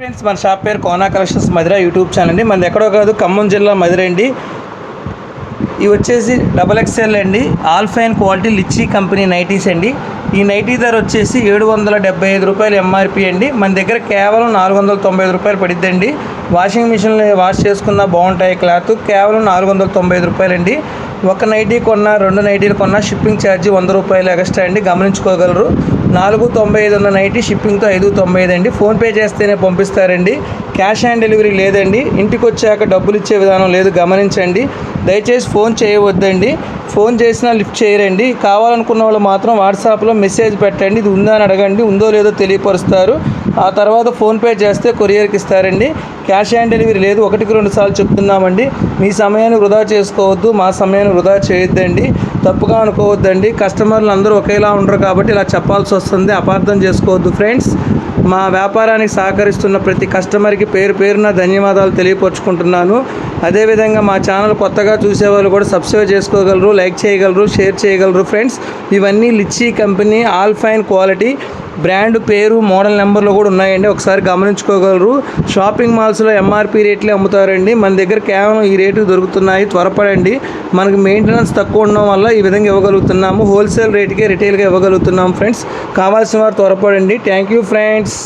Friends మన shop పేరు Kona collections Madhura YouTube channel అండి. మనది ఎక్కడో కాదు ఖమ్మం జిల్లా మధుర అండి. ఇవి వచ్చేసి డబల్ ఎక్స్ఎల్ అండి. All fine quality Lichi company nighties అండి. ఈ నైటీ ధర వచ్చేసి ఏడు వందల డెబ్బై ఐదు రూపాయలు ఎంఆర్పి అండి. మన దగ్గర కేవలం నాలుగు వందల తొంభై ఐదు రూపాయలు పడిద్దండి. వాషింగ్ మిషన్లో వాష్ చేసుకున్న బాగుంటాయి క్లాత్. కేవలం నాలుగు వందల తొంభై ఐదు రూపాయలండి. ఒక నైటీ కొన్నా రెండు నైటీలు కొన్నా షిప్పింగ్ ఛార్జీ వంద రూపాయలు ఎక్స్ట్రా అండి. గమనించుకోగలరు. నాలుగు తొంభై ఐదు ఉన్న నైటీ షిప్పింగ్తో ఐదు తొంభై ఐదు అండి. ఫోన్పే చేస్తేనే పంపిస్తారండి. క్యాష్ ఆన్ డెలివరీ లేదండి. ఇంటికి వచ్చాక డబ్బులు ఇచ్చే విధానం లేదు. గమనించండి. దయచేసి ఫోన్ చేయవద్దండి. ఫోన్ చేసినా లిఫ్ట్ చేయరండి. కావాలనుకున్న వాళ్ళు మాత్రం వాట్సాప్లో మెసేజ్ పెట్టండి. ఇది ఉందా అని అడగండి. ఉందో లేదో తెలియపరుస్తారు. ఆ తర్వాత ఫోన్పే చేస్తే కొరియర్కి ఇస్తారండి. క్యాష్ ఆన్ డెలివరీ లేదు. ఒకటికి రెండు సార్లు చెప్తున్నామండి. మీ సమయాన్ని వృధా చేసుకోవద్దు. మా సమయాన్ని వృధా చేయొద్దండి. తప్పుగా అనుకోవద్దండి. కస్టమర్లు అందరూ ఒకేలా ఉండరు కాబట్టి ఇలా చెప్పాల్సి వస్తుంది. అపార్థం చేసుకోవద్దు. ఫ్రెండ్స్ మా వ్యాపారానికి సహకరిస్తున్న ప్రతి కస్టమర్కి పేరు పేరున ధన్యవాదాలు తెలియపరుచుకుంటున్నాను. అదేవిధంగా మా ఛానల్ కొత్తగా చూసేవాళ్ళు కూడా సబ్స్క్రైబ్ చేసుకోగలరు లైక్ చేయగలరు షేర్ చేయగలరు ఫ్రెండ్స్. ఇవన్నీ Lichi company all fine quality. Brand పేరు మోడల్ నెంబర్లు కూడా ఉన్నాయండి. ఒకసారి గమనించుకోగలరు. Shopping మాల్స్లో MRP రేట్లే అమ్ముతారండి. మన దగ్గర కేవలం ఈ రేటు దొరుకుతున్నాయి. త్వరపడండి. మనకు మెయింటెనెన్స్ తక్కువ ఉండడం వల్ల ఈ విధంగా ఇవ్వగలుగుతున్నాము. హోల్సేల్ రేటుకే రిటైల్గా ఇవ్వగలుగుతున్నాము ఫ్రెండ్స్. కావాల్సిన వారు త్వరపడండి. Thank you friends